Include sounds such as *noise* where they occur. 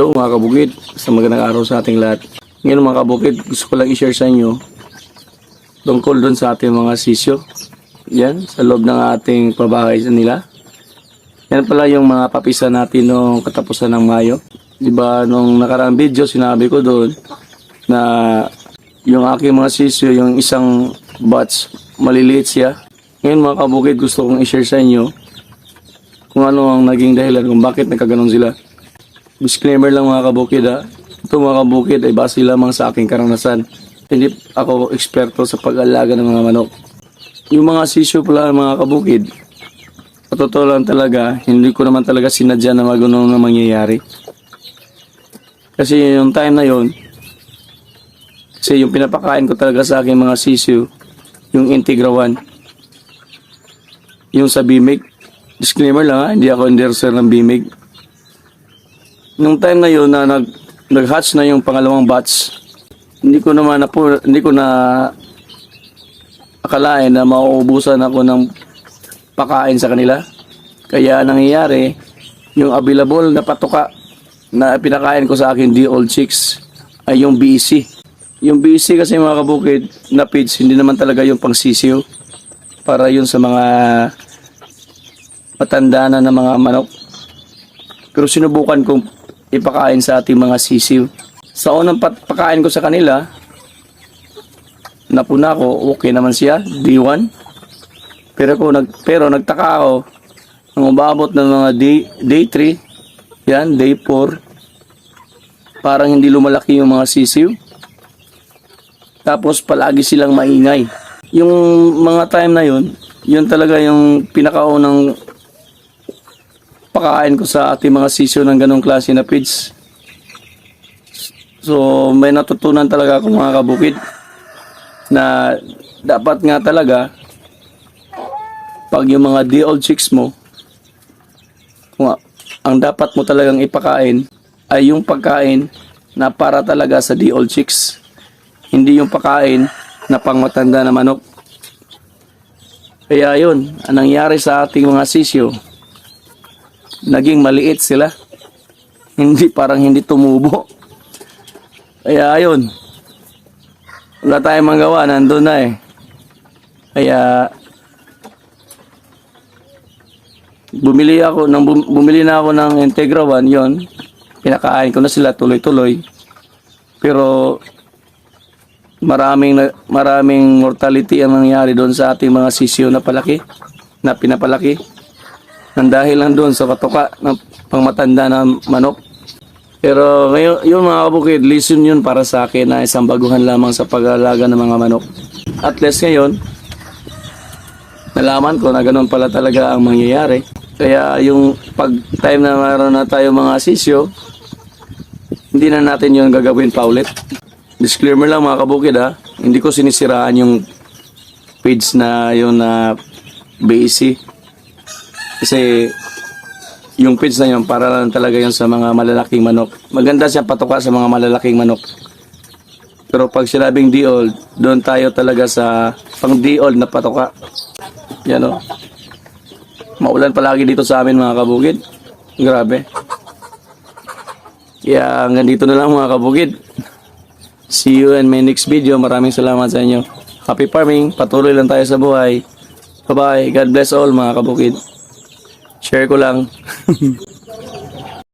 Hello mga kabukid, sa magandang araw sa ating lahat. Ngayon mga kabukid, gusto ko lang i-share sa inyo tungkol doon sa ating mga sisyo. Yan, sa loob ng ating pabahay nila. Yan pala yung mga papisa natin nung katapusan ng Mayo. Di ba nung nakaraang video sinabi ko doon na yung aking mga sisyo, yung isang batch, maliliit siya. Ngayon mga kabukid, gusto kong i-share sa inyo kung ano ang naging dahilan kung bakit nagkaganon sila. Disclaimer lang mga kabukid ha. Ito mga kabukid ay base lamang sa aking karanasan. Hindi ako eksperto sa pag-alaga ng mga manok. Yung mga sisyo pala mga kabukid, totoo lang talaga, hindi ko naman talaga sinadya na magunon na mangyayari. Kasi yung time na yon, kasi yung pinapakain ko talaga sa aking mga sisyo, yung Integra 1, yung sa Bimig, disclaimer lang ha, hindi ako endorser ng Bimig, Nung time na yun na nag nag-hatch na yung pangalawang batch, hindi ko naman na po, hindi ko na akalain na mauubusan ako ng pakain sa kanila. Kaya nangyayari, yung available na patuka na pinakain ko sa akin di old chicks ay yung BEC. Yung BEC kasi mga kabukid na feeds, hindi naman talaga yung pangsisiyo para yun sa mga matanda na ng mga manok. Pero sinubukan kong ipakain sa ating mga sisiw. Sa unang pat- pakain ko sa kanila, napuna ko, okay naman siya, D1. Pero ko nag pero nagtaka ako nung umabot ng mga day, day 3, yan, day 4, parang hindi lumalaki yung mga sisiw. Tapos palagi silang maingay. Yung mga time na yun, yun talaga yung pinakaunang pakain ko sa ating mga sisyo ng ganong klase na feeds. So, may natutunan talaga ako mga kabukid na dapat nga talaga pag yung mga day old chicks mo kung ang dapat mo talagang ipakain ay yung pagkain na para talaga sa day old chicks hindi yung pakain na pangmatanda na manok kaya yun ang nangyari sa ating mga sisyo naging maliit sila. Hindi parang hindi tumubo. Kaya ayun. Wala tayong magawa, nandun na eh. Kaya bumili ako nang bumili na ako ng Integra One yon. Pinakain ko na sila tuloy-tuloy. Pero maraming maraming mortality ang nangyari doon sa ating mga sisyo na palaki na pinapalaki nang dahil lang doon sa katuka ng pangmatanda na manok. Pero ngayon, yun mga kabukid, lesson yun para sa akin na isang baguhan lamang sa pag-alaga ng mga manok. At least ngayon, nalaman ko na ganun pala talaga ang mangyayari. Kaya yung pag time na mayroon na tayo mga sisyo, hindi na natin yun gagawin pa ulit. Disclaimer lang mga kabukid ha, hindi ko sinisiraan yung page na yun na BAC. Kasi yung page na yun, para lang talaga yun sa mga malalaking manok. Maganda siya patuka sa mga malalaking manok. Pero pag sinabing di-old, doon tayo talaga sa pang di-old na patuka. Yan o. Maulan palagi dito sa amin mga kabukid. Grabe. Kaya hanggang dito na lang mga kabukid. See you in my next video. Maraming salamat sa inyo. Happy farming. Patuloy lang tayo sa buhay. Bye-bye. God bless all mga kabukid. Share ko lang. *laughs*